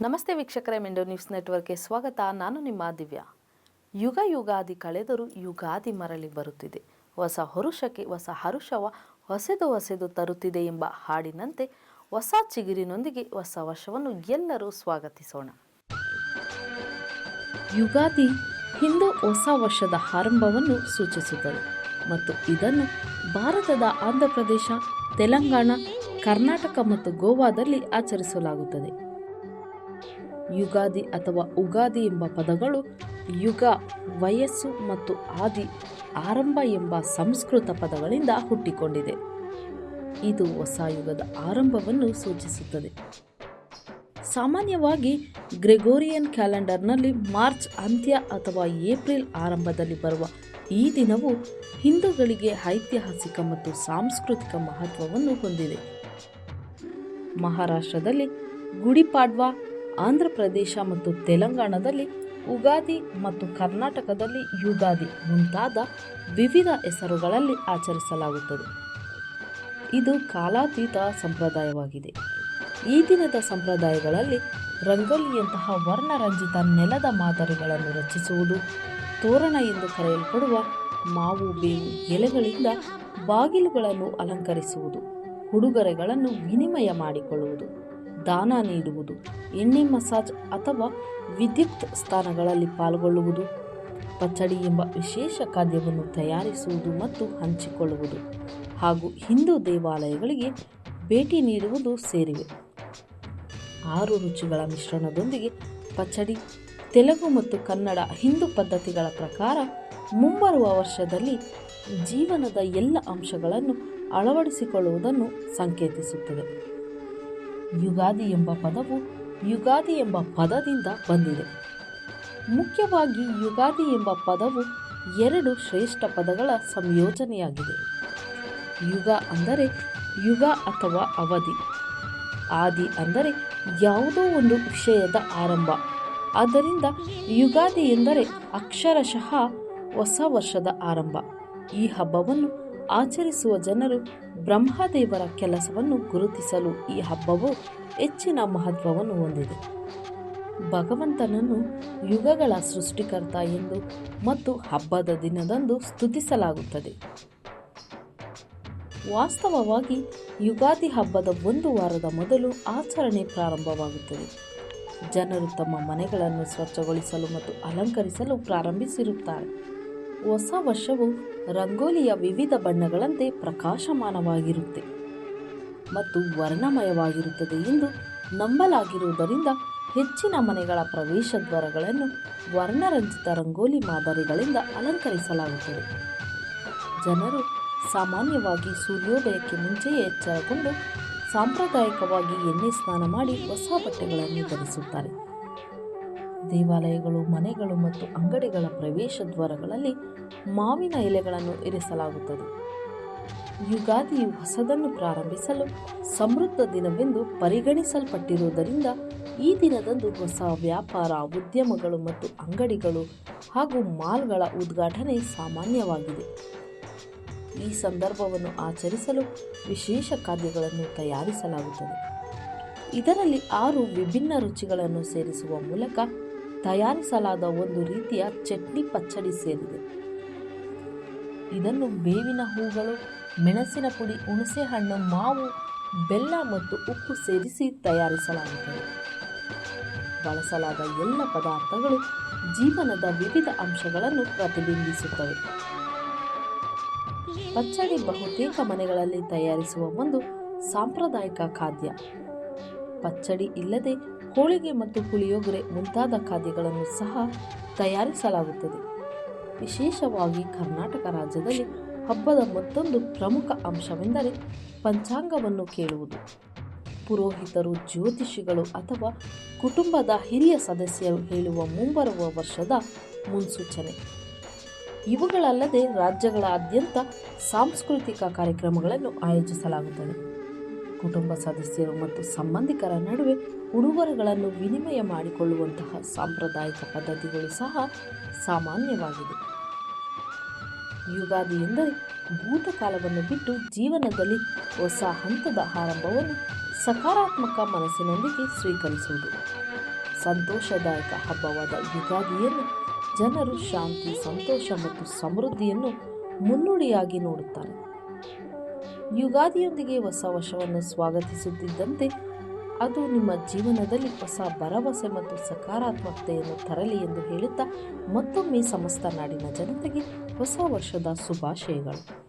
ನಮಸ್ತೆ ವೀಕ್ಷಕರೇ ಮೆಂಡೋ ನ್ಯೂಸ್ ನೆಟ್ವರ್ಕ್ಗೆ ಸ್ವಾಗತ. ನಾನು ನಿಮ್ಮ ದಿವ್ಯಾ. ಯುಗ ಯುಗಾದಿ ಕಳೆದರೂ ಯುಗಾದಿ ಮರಳಿ ಬರುತ್ತಿದೆ. ಹೊಸ ಹರುಷಕ್ಕೆ, ಹೊಸ ಹರುಷವ ಹೊಸೆದು ಹೊಸೆದು ತರುತ್ತಿದೆ ಎಂಬ ಹಾಡಿನಂತೆ ಹೊಸ ಚಿಗುರಿನೊಂದಿಗೆ ಹೊಸ ವರ್ಷವನ್ನು ಎಲ್ಲರೂ ಸ್ವಾಗತಿಸೋಣ. ಯುಗಾದಿ ಹಿಂದೂ ಹೊಸ ವರ್ಷದ ಆರಂಭವನ್ನು ಸೂಚಿಸುತ್ತದೆ ಮತ್ತು ಇದನ್ನು ಭಾರತದ ಆಂಧ್ರಪ್ರದೇಶ ತೆಲಂಗಾಣ, ಕರ್ನಾಟಕ ಮತ್ತು ಗೋವಾದಲ್ಲಿ ಆಚರಿಸಲಾಗುತ್ತದೆ. ಯುಗಾದಿ ಅಥವಾ ಉಗಾದಿ ಎಂಬ ಪದಗಳು ಯುಗ, ವಯಸ್ಸು ಮತ್ತು ಆದಿ ಆರಂಭ ಎಂಬ ಸಂಸ್ಕೃತ ಪದಗಳಿಂದ ಹುಟ್ಟಿಕೊಂಡಿದೆ. ಇದು ಹೊಸ ಯುಗದ ಆರಂಭವನ್ನು ಸೂಚಿಸುತ್ತದೆ. ಸಾಮಾನ್ಯವಾಗಿ ಗ್ರೆಗೋರಿಯನ್ ಕ್ಯಾಲೆಂಡರ್ನಲ್ಲಿ ಮಾರ್ಚ್ ಅಂತ್ಯ ಅಥವಾ ಏಪ್ರಿಲ್ ಆರಂಭದಲ್ಲಿ ಬರುವ ಈ ದಿನವು ಹಿಂದೂಗಳಿಗೆ ಐತಿಹಾಸಿಕ ಮತ್ತು ಸಾಂಸ್ಕೃತಿಕ ಮಹತ್ವವನ್ನು ಹೊಂದಿದೆ. ಮಹಾರಾಷ್ಟ್ರದಲ್ಲಿ ಗುಡಿಪಾಡ್ವಾ ಆಂಧ್ರಪ್ರದೇಶ ಮತ್ತು ತೆಲಂಗಾಣದಲ್ಲಿ ಉಗಾದಿ ಮತ್ತು ಕರ್ನಾಟಕದಲ್ಲಿ ಯುಗಾದಿ ಮುಂತಾದ ವಿವಿಧ ಹೆಸರುಗಳಲ್ಲಿ ಆಚರಿಸಲಾಗುತ್ತದೆ. ಇದು ಕಾಲಾತೀತ ಸಂಪ್ರದಾಯವಾಗಿದೆ. ಈ ದಿನದ ಸಂಪ್ರದಾಯಗಳಲ್ಲಿ ರಂಗೋಲಿಯಂತಹ ವರ್ಣರಂಜಿತ ನೆಲದ ಮಾದರಿಗಳನ್ನು ರಚಿಸುವುದು ತೋರಣ ಎಂದು ಕರೆಯಲ್ಪಡುವ ಮಾವು, ಬೇವು, ಎಲೆಗಳಿಂದ ಬಾಗಿಲುಗಳನ್ನು ಅಲಂಕರಿಸುವುದು, ಉಡುಗೊರೆಗಳನ್ನು ವಿನಿಮಯ ಮಾಡಿಕೊಳ್ಳುವುದು. ದಾನ ನೀಡುವುದು, ಎಣ್ಣೆ ಮಸಾಜ್ ಅಥವಾ ವಿದ್ಯುತ್ ಸ್ಥಾನಗಳಲ್ಲಿ ಪಾಲ್ಗೊಳ್ಳುವುದು, ಪಚಡಿ ಎಂಬ ವಿಶೇಷ ಖಾದ್ಯವನ್ನು ತಯಾರಿಸುವುದು ಮತ್ತು ಹಂಚಿಕೊಳ್ಳುವುದು ಹಾಗೂ ಹಿಂದೂ ದೇವಾಲಯಗಳಿಗೆ ಭೇಟಿ ನೀಡುವುದು ಸೇರಿವೆ. ಆರು ರುಚಿಗಳ ಮಿಶ್ರಣದೊಂದಿಗೆ ಪಚಡಿ, ತೆಲುಗು ಮತ್ತು ಕನ್ನಡ ಹಿಂದೂ ಪದ್ಧತಿಗಳ ಪ್ರಕಾರ ಮುಂಬರುವ ವರ್ಷದಲ್ಲಿ ಜೀವನದ ಎಲ್ಲ ಅಂಶಗಳನ್ನು ಅಳವಡಿಸಿಕೊಳ್ಳುವುದನ್ನು ಸಂಕೇತಿಸುತ್ತದೆ. ಯುಗಾದಿ ಎಂಬ ಪದವು ಯುಗಾದಿ ಎಂಬ ಪದದಿಂದ ಬಂದಿದೆ. ಮುಖ್ಯವಾಗಿ ಯುಗಾದಿ ಎಂಬ ಪದವು ಎರಡು ಶ್ರೇಷ್ಠ ಪದಗಳ ಸಂಯೋಜನೆಯಾಗಿದೆ. ಯುಗ ಅಂದರೆ ಯುಗ ಅಥವಾ ಅವಧಿ. ಆದಿ ಅಂದರೆ ಯಾವುದೋ ಒಂದು ವಿಷಯದ ಆರಂಭ. ಆದ್ದರಿಂದ ಯುಗಾದಿ ಎಂದರೆ ಅಕ್ಷರಶಃ ಹೊಸ ವರ್ಷದ ಆರಂಭ. ಈ ಹಬ್ಬವನ್ನು ಆಚರಿಸುವ ಜನರು ಬ್ರಹ್ಮದೇವರ ಕೆಲಸವನ್ನು ಗುರುತಿಸಲು ಈ ಹಬ್ಬವು ಹೆಚ್ಚಿನ ಮಹತ್ವವನ್ನು ಹೊಂದಿದೆ. ಭಗವಂತನನ್ನು ಯುಗಗಳ ಸೃಷ್ಟಿಕರ್ತ ಎಂದು ಮತ್ತು ಹಬ್ಬದ ದಿನದಂದು ಸ್ತುತಿಸಲಾಗುತ್ತದೆ. ವಾಸ್ತವವಾಗಿ ಯುಗಾದಿ ಹಬ್ಬದ ಒಂದು ವಾರದ ಮೊದಲು ಆಚರಣೆ ಪ್ರಾರಂಭವಾಗುತ್ತದೆ. ಜನರು ತಮ್ಮ ಮನೆಗಳನ್ನು ಸ್ವಚ್ಛಗೊಳಿಸಲು ಮತ್ತು ಅಲಂಕರಿಸಲು ಪ್ರಾರಂಭಿಸಿರುತ್ತಾರೆ. ಹೊಸ ವರ್ಷವು ರಂಗೋಲಿಯ ವಿವಿಧ ಬಣ್ಣಗಳಂತೆ ಪ್ರಕಾಶಮಾನವಾಗಿರುತ್ತೆ ಮತ್ತು ವರ್ಣಮಯವಾಗಿರುತ್ತದೆ ಎಂದು ನಂಬಲಾಗಿರುವುದರಿಂದ ಹೆಚ್ಚಿನ ಮನೆಗಳ ಪ್ರವೇಶ ದ್ವಾರಗಳನ್ನು ವರ್ಣರಂಜಿತ ರಂಗೋಲಿ ಮಾದರಿಗಳಿಂದ ಅಲಂಕರಿಸಲಾಗುತ್ತದೆ. ಜನರು ಸಾಮಾನ್ಯವಾಗಿ ಸೂರ್ಯೋದಯಕ್ಕೆ ಮುಂಚೆಯೇ ಎಚ್ಚರಗೊಂಡು ಸಾಂಪ್ರದಾಯಿಕವಾಗಿ ಎಣ್ಣೆ ಸ್ನಾನ ಮಾಡಿ ಹೊಸ ಬಟ್ಟೆಗಳನ್ನು ಧರಿಸುತ್ತಾರೆ. ದೇವಾಲಯಗಳು, ಮನೆಗಳು ಮತ್ತು ಅಂಗಡಿಗಳ ಪ್ರವೇಶ ದ್ವಾರಗಳಲ್ಲಿ ಮಾವಿನ ಎಲೆಗಳನ್ನು ಇರಿಸಲಾಗುತ್ತದೆ. ಯುಗಾದಿಯು ಹೊಸದನ್ನು ಪ್ರಾರಂಭಿಸಲು ಸಮೃದ್ಧ ದಿನವೆಂದು ಪರಿಗಣಿಸಲ್ಪಟ್ಟಿರುವುದರಿಂದ ಈ ದಿನದಂದು ಹೊಸ ವ್ಯಾಪಾರ, ಉದ್ಯಮಗಳು ಮತ್ತು ಅಂಗಡಿಗಳು ಹಾಗೂ ಮಾಲ್ಗಳ ಉದ್ಘಾಟನೆ ಸಾಮಾನ್ಯವಾಗಿದೆ. ಈ ಸಂದರ್ಭವನ್ನು ಆಚರಿಸಲು ವಿಶೇಷ ಖಾದ್ಯಗಳನ್ನು ತಯಾರಿಸಲಾಗುತ್ತದೆ. ಇದರಲ್ಲಿ ಆರು ವಿಭಿನ್ನ ರುಚಿಗಳನ್ನು ಸೇರಿಸುವ ಮೂಲಕ ತಯಾರಿಸಲಾದ ಒಂದು ರೀತಿಯ ಚಟ್ನಿ ಪಚ್ಚಡಿ ಸೇರಿದೆ. ಇದನ್ನು ಬೇವಿನ ಹೂಗಳು, ಮೆಣಸಿನ ಪುಡಿ, ಹುಣಸೆಹಣ್ಣು, ಮಾವು, ಬೆಲ್ಲ ಮತ್ತು ಉಪ್ಪು ಸೇರಿಸಿ ತಯಾರಿಸಲಾಗುತ್ತದೆ. ಬಳಸಲಾದ ಎಲ್ಲ ಪದಾರ್ಥಗಳು ಜೀವನದ ವಿವಿಧ ಅಂಶಗಳನ್ನು ಪ್ರತಿಬಿಂಬಿಸುತ್ತವೆ. ಪಚ್ಚಡಿ ಬಹುತೇಕ ಮನೆಗಳಲ್ಲಿ ತಯಾರಿಸುವ ಒಂದು ಸಾಂಪ್ರದಾಯಿಕ ಖಾದ್ಯ. ಪಚ್ಚಡಿ ಇಲ್ಲದೆ ಹೋಳಿಗೆ ಮತ್ತು ಪುಳಿಯೋಗರೆ ಮುಂತಾದ ಖಾದ್ಯಗಳನ್ನು ಸಹ ತಯಾರಿಸಲಾಗುತ್ತದೆ. ವಿಶೇಷವಾಗಿ ಕರ್ನಾಟಕ ರಾಜ್ಯದಲ್ಲಿ ಹಬ್ಬದ ಮತ್ತೊಂದು ಪ್ರಮುಖ ಅಂಶವೆಂದರೆ ಪಂಚಾಂಗವನ್ನು ಕೇಳುವುದು. ಪುರೋಹಿತರು, ಜ್ಯೋತಿಷಿಗಳು ಅಥವಾ ಕುಟುಂಬದ ಹಿರಿಯ ಸದಸ್ಯರು ಹೇಳುವ ಮುಂಬರುವ ವರ್ಷದ ಮುನ್ಸೂಚನೆ. ಇವುಗಳಲ್ಲದೆ ರಾಜ್ಯಗಳಾದ್ಯಂತ ಸಾಂಸ್ಕೃತಿಕ ಕಾರ್ಯಕ್ರಮಗಳನ್ನು ಆಯೋಜಿಸಲಾಗುತ್ತದೆ. ಕುಟುಂಬ ಸದಸ್ಯರು ಮತ್ತು ಸಂಬಂಧಿಕರ ನಡುವೆ ಉಡುಗೊರೆಗಳನ್ನು ವಿನಿಮಯ ಮಾಡಿಕೊಳ್ಳುವಂತಹ ಸಾಂಪ್ರದಾಯಿಕ ಪದ್ಧತಿಗಳು ಸಹ ಸಾಮಾನ್ಯವಾಗಿದೆ. ಯುಗಾದಿ ಎಂದರೆ ಭೂತಕಾಲವನ್ನು ಬಿಟ್ಟು ಜೀವನದಲ್ಲಿ ಹೊಸ ಹಂತದ ಆರಂಭವನ್ನು ಸಕಾರಾತ್ಮಕ ಮನಸ್ಸಿನೊಂದಿಗೆ ಸ್ವೀಕರಿಸುವುದು. ಸಂತೋಷದಾಯಕ ಹಬ್ಬವಾದ ಯುಗಾದಿಯನ್ನು ಜನರು ಶಾಂತಿ, ಸಂತೋಷ ಮತ್ತು ಸಮೃದ್ಧಿಯನ್ನು ಮುನ್ನುಡಿಯಾಗಿ ನೋಡುತ್ತಾರೆ. ಯುಗಾದಿಯೊಂದಿಗೆ ಹೊಸ ವರ್ಷವನ್ನು ಸ್ವಾಗತಿಸುತ್ತಿದ್ದಂತೆ ಅದು ನಿಮ್ಮ ಜೀವನದಲ್ಲಿ ಹೊಸ ಭರವಸೆ ಮತ್ತು ಸಕಾರಾತ್ಮಕತೆಯನ್ನು ತರಲಿ ಎಂದು ಹೇಳುತ್ತಾ ಮತ್ತೊಮ್ಮೆ ಸಮಸ್ತ ನಾಡಿನ ಜನತೆಗೆ ಹೊಸ ವರ್ಷದ ಶುಭಾಶಯಗಳು.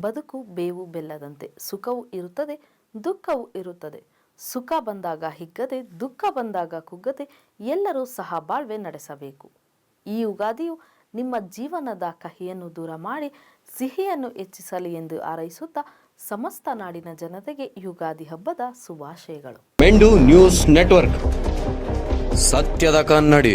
ಬದುಕು ಬೇವು ಬೆಲ್ಲದಂತೆ, ಸುಖವೂ ಇರುತ್ತದೆ, ದುಃಖವೂ ಇರುತ್ತದೆ. ಸುಖ ಬಂದಾಗ ಹಿಗ್ಗದೆ, ದುಃಖ ಬಂದಾಗ ಕುಗ್ಗದೆ ಎಲ್ಲರೂ ಸಹ ಬಾಳ್ವೆ ನಡೆಸಬೇಕು. ಈ ಯುಗಾದಿಯು ನಿಮ್ಮ ಜೀವನದ ಕಹಿಯನ್ನು ದೂರ ಮಾಡಿ, ಸಿಹಿಯನ್ನು ಹೆಚ್ಚಿಸಲಿ ಎಂದು ಹಾರೈಸುತ್ತಾ ಸಮಸ್ತ ನಾಡಿನ ಜನತೆಗೆ ಯುಗಾದಿ ಹಬ್ಬದ ಶುಭಾಶಯಗಳು. News network. ಸತ್ಯದ ಕನ್ನಡಿ.